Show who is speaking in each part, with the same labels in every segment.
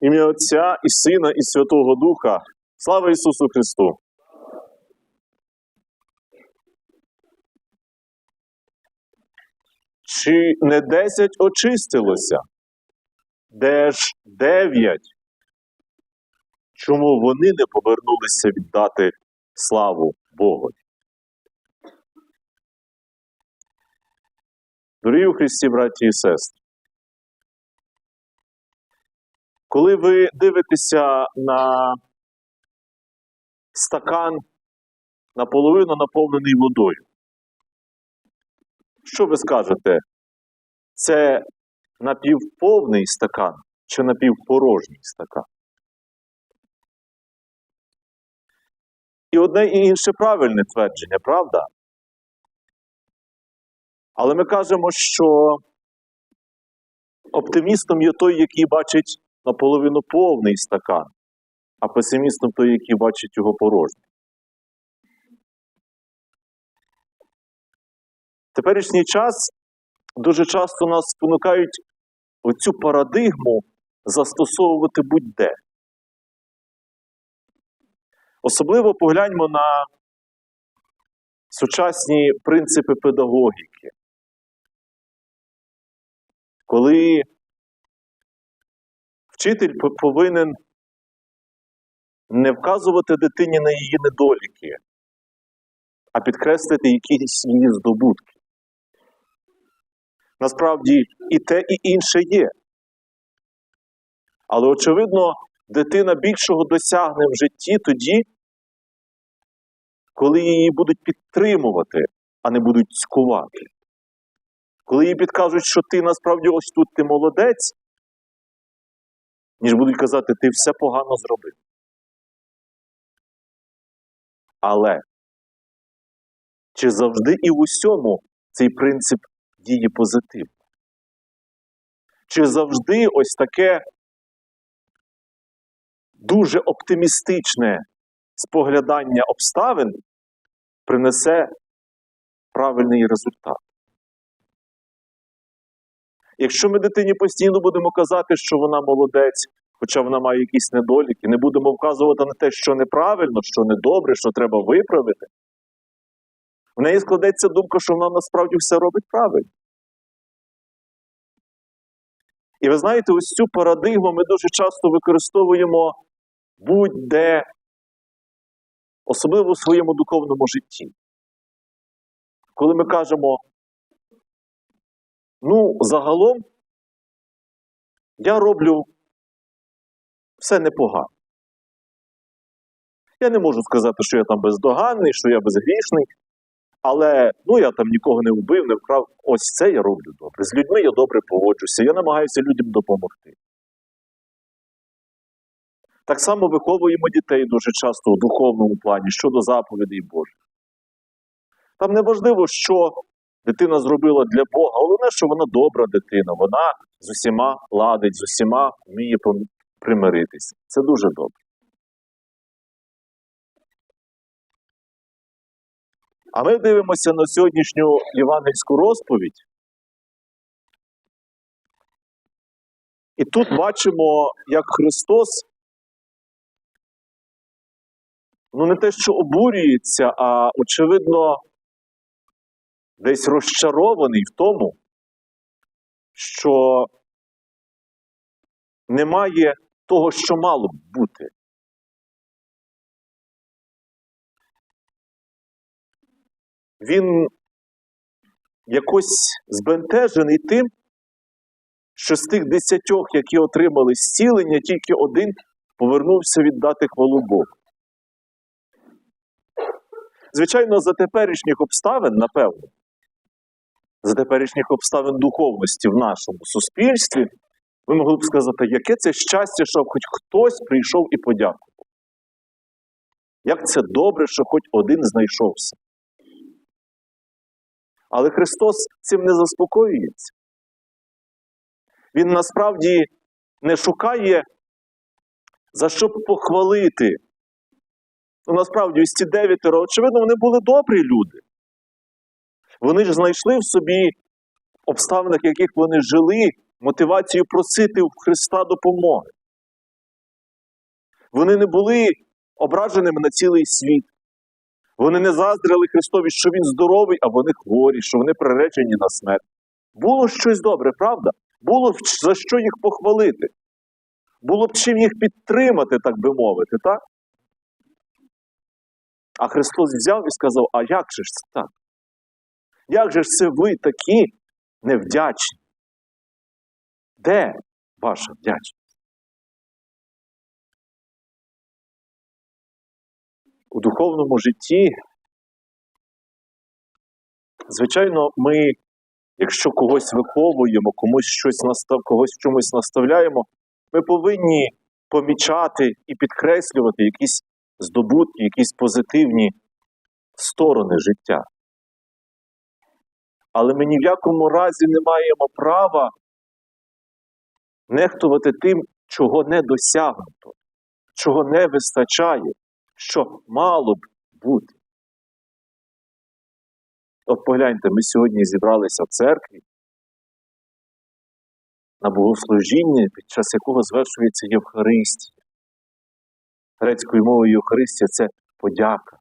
Speaker 1: Ім'я Отця і Сина, і Святого Духа. Слава Ісусу Христу! Чи не десять очистилося? Де ж дев'ять? Чому вони не повернулися віддати славу Богу? Дорогі у Христі, браті і сестри, коли ви дивитеся на стакан наполовину наповнений водою, що ви скажете? Це напівповний стакан чи напівпорожній стакан? І одне і інше правильне твердження, правда? Але ми кажемо, що оптимістом є той, який бачить наполовину повний стакан, а песимістом той, який бачить його порожній. Теперішній час дуже часто нас спонукають оцю парадигму застосовувати будь-де. Особливо погляньмо на сучасні принципи педагогіки. Коли вчитель повинен не вказувати дитині на її недоліки, а підкреслити якісь її здобутки. Насправді і те, і інше є. Але, очевидно, дитина більшого досягне в житті тоді, коли її будуть підтримувати, а не будуть цькувати. Коли їй підкажуть, що ти насправді ось тут ти молодець, ніж будуть казати, ти все погано зробив. Але чи завжди і в усьому цей принцип діє позитивно? Чи завжди ось таке дуже оптимістичне споглядання обставин принесе правильний результат? Якщо ми дитині постійно будемо казати, що вона молодець, хоча вона має якісь недоліки, не будемо вказувати на те, що неправильно, що недобре, що треба виправити, в неї складеться думка, що вона насправді все робить правильно. І ви знаєте, ось цю парадигму ми дуже часто використовуємо будь-де, особливо у своєму духовному житті. Коли ми кажемо, ну, загалом я роблю все непогано. Я не можу сказати, що я там бездоганний, що я безгрішний, але ну, я там нікого не вбив, не вкрав. Ось це я роблю добре. З людьми я добре поводжуся, я намагаюся людям допомогти. Так само виховуємо дітей дуже часто у духовному плані щодо заповідей Божих. Там не важливо, що дитина зробила для Бога, головне, що вона добра дитина, вона з усіма ладить, з усіма вміє примиритися. Це дуже добре. А ми дивимося на сьогоднішню євангельську розповідь. І тут бачимо, як Христос ну не те, що обурюється, а очевидно, десь розчарований в тому, що немає того, що мало б бути. Він якось збентежений тим, що з тих десятьох, які отримали зцілення, тільки один повернувся віддати хвалу Богу. Звичайно, за теперішніх обставин, напевно, за теперішніх обставин духовності в нашому суспільстві, ви могли б сказати, яке це щастя, що хоч хтось прийшов і подякував. Як це добре, що хоч один знайшовся. Але Христос цим не заспокоюється. Він насправді не шукає, за що похвалити. Ну, насправді, ось ці дев'ятеро, очевидно, вони були добрі люди. Вони ж знайшли в собі обставинах, в яких вони жили, мотивацію просити у Христа допомоги. Вони не були ображеними на цілий світ. Вони не заздрили Христові, що Він здоровий, а вони хворі, що вони приречені на смерть. Було щось добре, правда? Було за що їх похвалити. Було б чим їх підтримати, так би мовити, так? А Христос взяв і сказав: А як же ж це так? Як же ж це ви такі невдячні? Де ваша вдячність? У духовному житті, звичайно, ми, якщо когось виховуємо, комусь щось настав, когось чомусь наставляємо, ми повинні помічати і підкреслювати якісь здобутки, якісь позитивні сторони життя. Але ми ні в якому разі не маємо права нехтувати тим, чого не досягнуто, чого не вистачає, що мало б бути. От погляньте, ми сьогодні зібралися в церкві на богослужіння, під час якого звершується Євхаристія. Грецькою мовою Євхаристія це подяка.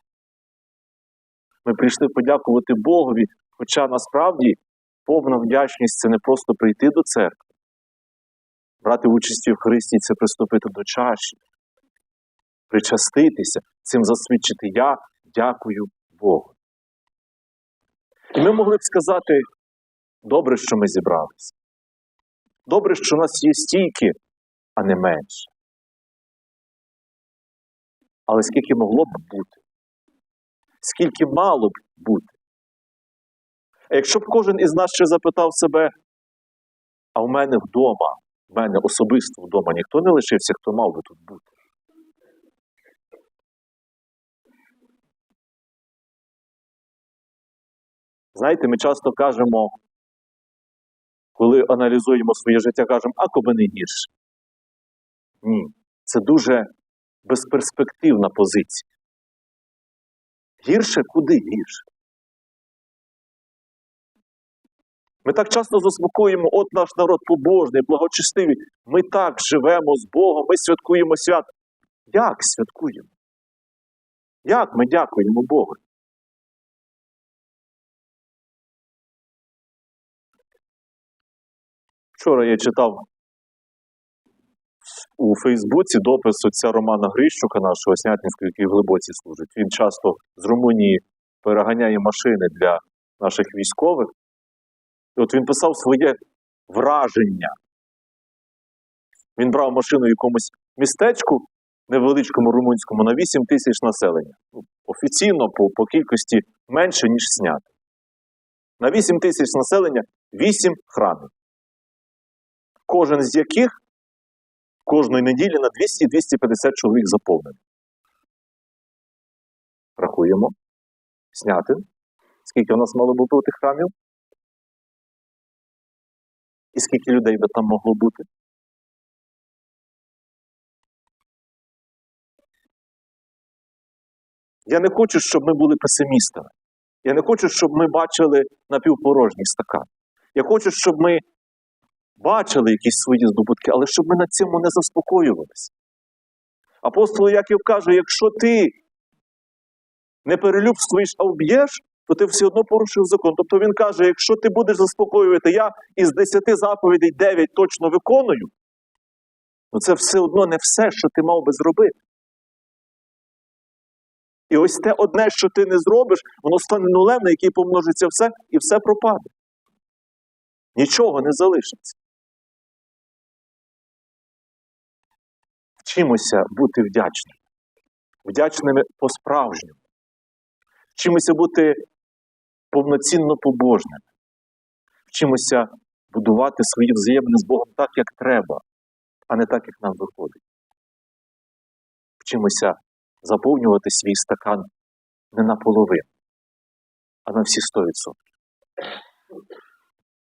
Speaker 1: Ми прийшли подякувати Богові, хоча насправді повна вдячність це не просто прийти до церкви. Брати участь в Євхаристії це приступити до чаші, причаститися, цим засвідчити я дякую Богу. І ми могли б сказати, добре, що ми зібралися. Добре, що у нас є стільки, а не менше. Але скільки могло б бути? Скільки мало б бути? А якщо б кожен із нас ще запитав себе, а в мене вдома, в мене особисто вдома ніхто не лишився, хто мав би тут бути. Знаєте, ми часто кажемо, коли аналізуємо своє життя, кажемо, а коби не гірше. Ні, це дуже безперспективна позиція. Гірше куди гірше? Ми так часто заспокоїмо, от наш народ побожний, благочестивий. Ми так живемо з Богом, ми святкуємо свят. Як святкуємо? Як ми дякуємо Богу? Вчора я читав у Фейсбуці допис отця Романа Грищука, нашого Снятинського, який в Глибоці служить. Він часто з Румунії переганяє машини для наших військових. От він писав своє враження. Він брав машину в якомусь містечку невеличкому румунському на 8 тисяч населення. Офіційно по, по кількості менше, ніж снято. На 8 тисяч населення 8 храмів. Кожен з яких кожної неділі на 200-250 чоловік заповнений. Рахуємо. Снятин. Скільки у нас мало бути тих храмів? І скільки людей би там могло бути? Я не хочу, щоб ми були песимістами. Я не хочу, щоб ми бачили напівпорожній стакан. Я хочу, щоб ми бачили якісь свої здобутки, але щоб ми на цьому не заспокоювалися. Апостол Яків каже: якщо ти не перелюбствуєш, а вб'єш, то ти все одно порушив закон. Тобто він каже: якщо ти будеш заспокоювати, я із десяти заповідей дев'ять точно виконую, ну це все одно не все, що ти мав би зробити. І ось те одне, що ти не зробиш, воно стане нулем, на який помножиться все, і все пропаде. Нічого не залишиться. Вчимося бути вдячними. Вдячними по-справжньому. Вчимося бути повноцінно побожними. Вчимося будувати свої взаємини з Богом так, як треба, а не так, як нам виходить. Вчимося заповнювати свій стакан не наполовину, а на всі 100%.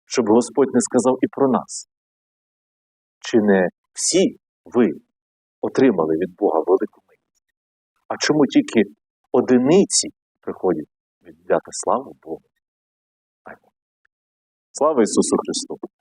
Speaker 1: Щоб Господь не сказав і про нас. Чи не всі ви отримали від Бога велику милість? А чому тільки одиниці приходять віддати славу Богу? Слава Ісусу Христу!